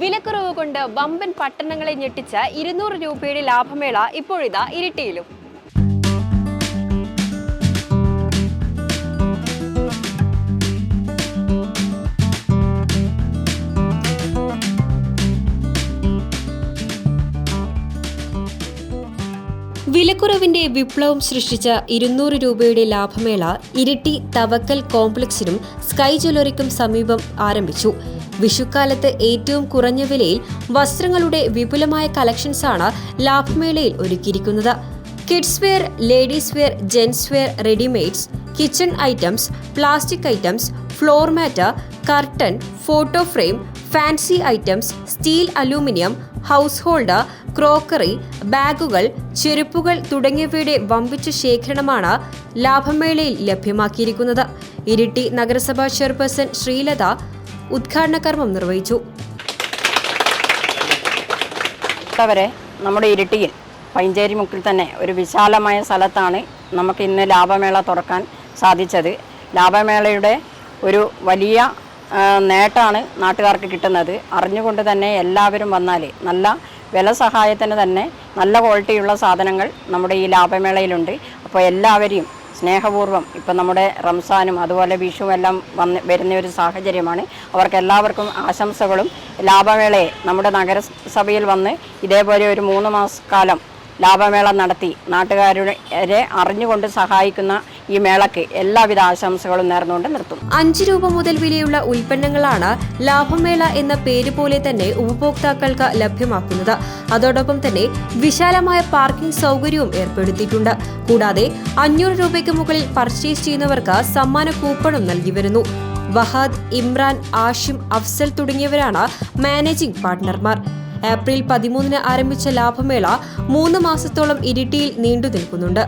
വിലക്കുറവ് കൊണ്ട് വമ്പൻ പട്ടണങ്ങളെ ഞെട്ടിച്ച ഇരുന്നൂറ് രൂപയുടെ ലാഭമേള ഇപ്പോഴിതാ ഇരിട്ടിയിലും. വിലക്കുറവിന്റെ വിപ്ലവം സൃഷ്ടിച്ച ഇരുന്നൂറ് രൂപയുടെ ലാഭമേള ഇരിട്ടി തവക്കൽ കോംപ്ലക്സിനും സ്കൈ ജ്വല്ലറിക്കും സമീപം ആരംഭിച്ചു. വിഷുക്കാലത്ത് ഏറ്റവും കുറഞ്ഞ വിലയിൽ വസ്ത്രങ്ങളുടെ വിപുലമായ കളക്ഷൻസാണ് ലാഭമേളയിൽ ഒരുക്കിയിരിക്കുന്നത്. Kids wear ladies wear gents wear readymades kitchen items plastic items floor mat curtain photo frame fancy items steel aluminium household crockery ബാഗുകൾ ചെരുപ്പുകൾ തുടങ്ങിയവയുടെ വമ്പിച്ച ശേഖരണമാണ് ലാഭമേളയിൽ ലഭ്യമാക്കിയിരിക്കുന്നത്. ഇരിട്ടി നഗരസഭാ ചെയർപേഴ്സൺ ശ്രീലത ഉദ്ഘാടന കർമ്മം നിർവഹിച്ചു. നമ്മുടെ ഇരിട്ടിയിൽ പൈഞ്ചേരി മുക്കിൽ തന്നെ ഒരു വിശാലമായ സ്ഥലത്താണ് നമുക്ക് ഇന്ന് ലാഭമേള തുറക്കാൻ സാധിച്ചത്. ലാഭമേളയുടെ ഒരു വലിയ നേട്ടമാണ് നാട്ടുകാർക്ക് കിട്ടുന്നത്. അറിഞ്ഞുകൊണ്ട് തന്നെ എല്ലാവരും വന്നാൽ നല്ല വില സഹായത്തിന് തന്നെ നല്ല ക്വാളിറ്റിയുള്ള സാധനങ്ങൾ നമ്മുടെ ഈ ലാഭമേളയിലുണ്ട്. അപ്പോൾ എല്ലാവരെയും സ്നേഹപൂർവം ഇപ്പം നമ്മുടെ റംസാനും അതുപോലെ വിഷുവും എല്ലാം വന്ന് വരുന്ന ഒരു സാഹചര്യമാണ്. അവർക്ക് എല്ലാവർക്കും ആശംസകളും. ലാഭമേളയെ നമ്മുടെ നഗരസഭയിൽ വന്ന് ഇതേപോലെ ഒരു മൂന്ന് മാസക്കാലം ലാഭമേള നടത്തി. നാട്ടുകാരുടെ അറിഞ്ഞുകൊണ്ട് സഹായിക്കുന്ന ഈ മേളക്ക് എല്ലാവിധ ആശംസകളും നേർന്നുകൊണ്ട് നിർത്തും. അഞ്ച് രൂപ മുതൽ വിലയുള്ള ഉൽപ്പന്നങ്ങളാണ് ലാഭമേള എന്ന പേര് പോലെ തന്നെ ഉപഭോക്താക്കൾക്ക് ലഭ്യമാക്കുന്നത്. അതോടൊപ്പം തന്നെ വിശാലമായ പാർക്കിംഗ് സൗകര്യവും ഏർപ്പെടുത്തിയിട്ടുണ്ട്. കൂടാതെ അഞ്ഞൂറ് രൂപയ്ക്ക് മുകളിൽ പർച്ചേസ് ചെയ്യുന്നവർക്ക് സമ്മാന കൂപ്പണും നൽകി വരുന്നു. വഹാദ് ഇമ്രാൻ ആഷിം അഫ്സൽ തുടങ്ങിയവരാണ് മാനേജിംഗ് പാർട്ട്ണർമാർ. ഏപ്രിൽ പതിമൂന്നിന് ആരംഭിച്ച ലാഭമേള മൂന്ന് മാസത്തോളം ഇരിട്ടിയിൽ നീണ്ടു നിൽക്കുന്നുണ്ട്.